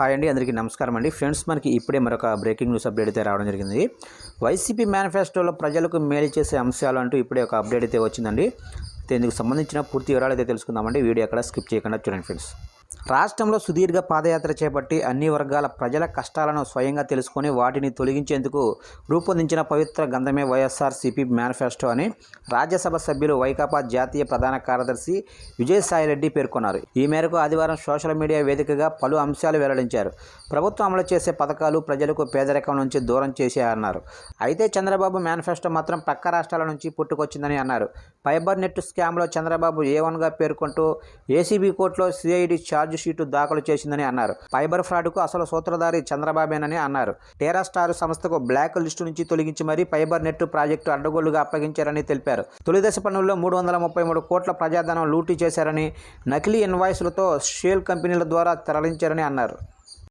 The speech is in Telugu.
హాయ్ అండి అందరికీ నమస్కారం అండి. ఫ్రెండ్స్ మనకి ఇప్పుడే మరొక బ్రేకింగ్ న్యూస్ అప్డేట్ అయితే రావడం జరిగింది. వైసీపీ మేనిఫెస్టోలో ప్రజలకు మేలు చేసే అంశాలు అంటూ ఇప్పుడే ఒక అప్డేట్ అయితే వచ్చిందండి. అయితే ఇందుకు సంబంధించిన పూర్తి వివరాలు అయితే తెలుసుకుందామండి. వీడియో ఎక్కడ స్కిప్ చేయకుండా చూడండి ఫ్రెండ్స్. రాష్ట్రంలో సుదీర్ఘ పాదయాత్ర చేపట్టి అన్ని వర్గాల ప్రజల కష్టాలను స్వయంగా తెలుసుకొని వాటిని తొలగించేందుకు రూపొందించిన పవిత్ర గంధమే వైఎస్ఆర్సీపీ మేనిఫెస్టో అని రాజ్యసభ సభ్యులు వైకాపా జాతీయ ప్రధాన కార్యదర్శి విజయసాయిరెడ్డి పేర్కొన్నారు. ఈ మేరకు ఆదివారం సోషల్ మీడియా వేదికగా పలు అంశాలు వెల్లడించారు. ప్రభుత్వం అమలు చేసే పథకాలు ప్రజలకు పేదరికం నుంచి దూరం చేశాయన్నారు అయితే చంద్రబాబు మేనిఫెస్టో మాత్రం పక్క రాష్ట్రాల నుంచి పుట్టుకొచ్చిందని అన్నారు. ఫైబర్ నెట్ స్కామ్లో చంద్రబాబు ఏ వన్గా పేర్కొంటూ ఏసీబీ కోర్టులో సిఐడి ఛార్జ్ షీటు దాఖలు చేసిందని అన్నారు. ఫైబర్ ఫ్రాడ్కు అసలు సూత్రధారి చంద్రబాబేనని అన్నారు. టేరా స్టార్ సంస్థకు బ్లాక్ లిస్టు నుంచి తొలగించి మరీ ఫైబర్ నెట్ ప్రాజెక్టు అడ్డగోలుగా అప్పగించారని తెలిపారు. తొలిదశ పనుల్లో మూడు వందల ముప్పై మూడు కోట్ల ప్రజాధనం లూటీ చేశారని నకిలీ ఇన్వాయిస్లతో షేల్ కంపెనీల ద్వారా తరలించారని అన్నారు.